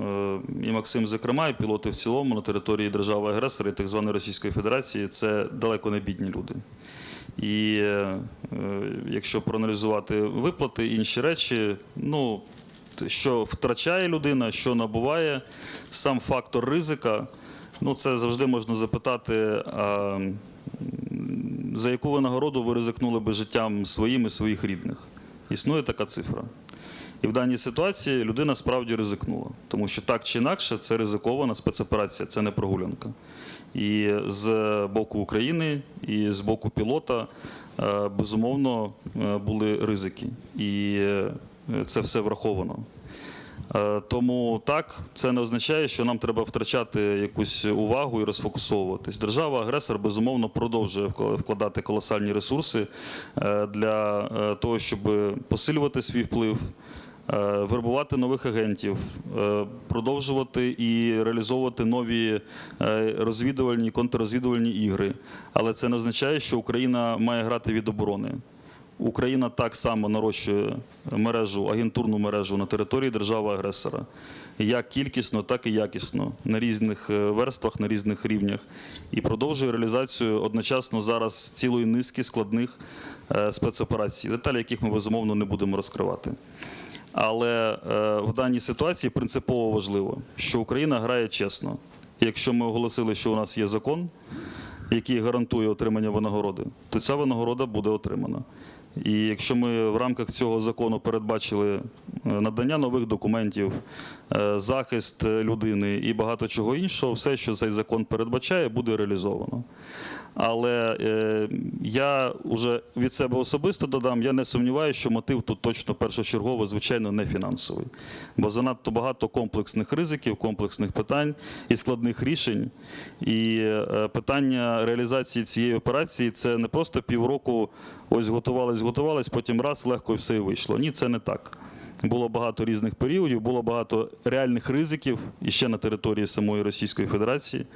е, і Максим, зокрема, і пілоти в цілому на території держави-агресора і так званої Російської Федерації це далеко не бідні люди. І е, якщо проаналізувати виплати, інші речі, ну що втрачає людина, що набуває, сам фактор ризика, ну це завжди можна запитати. А, за яку винагороду ви ризикнули би життям своїм і своїх рідних? Існує така цифра. І в даній ситуації людина справді ризикнула, тому що так чи інакше це ризикована спецоперація, це не прогулянка. І з боку України, і з боку пілота е, безумовно е, були ризики. І е, це все враховано. Тому так, це не означає, що нам треба втрачати якусь увагу і розфокусовуватись. Держава-агресор безумовно продовжує вкладати колосальні ресурси для того, щоб посилювати свій вплив. Е, Вербувати нових агентів, е, продовжувати і реалізовувати нові е, розвідувальні контррозвідувальні ігри. Але це не означає, що Україна має грати від оборони. Україна так само нарощує мережу, агентурну мережу на території держави-агресора, як кількісно, так і якісно на різних верствах, на різних рівнях, і продовжує реалізацію одночасно зараз цілої низки складних спецоперацій, деталі яких ми безумовно не будемо розкривати. Але е, в даній ситуації принципово важливо, що Україна грає чесно. Якщо ми оголосили, що у нас є закон, який гарантує отримання винагороди, то ця винагорода буде отримана. І якщо ми в рамках цього закону передбачили надання нових документів, е, захист е, людини і багато чого іншого, все, що цей закон передбачає, буде реалізовано. Але е, я вже від себе особисто додам, я не сумніваюся, що мотив тут точно першочергово, звичайно, не фінансовий. Бо занадто багато комплексних ризиків, комплексних питань і складних рішень. І е, питання реалізації цієї операції це не просто півроку ось готувались, готувались, потім раз легко і все і вийшло. Ні, це не так. Було багато різних періодів, було багато реальних ризиків і ще на території самої Російської Федерації.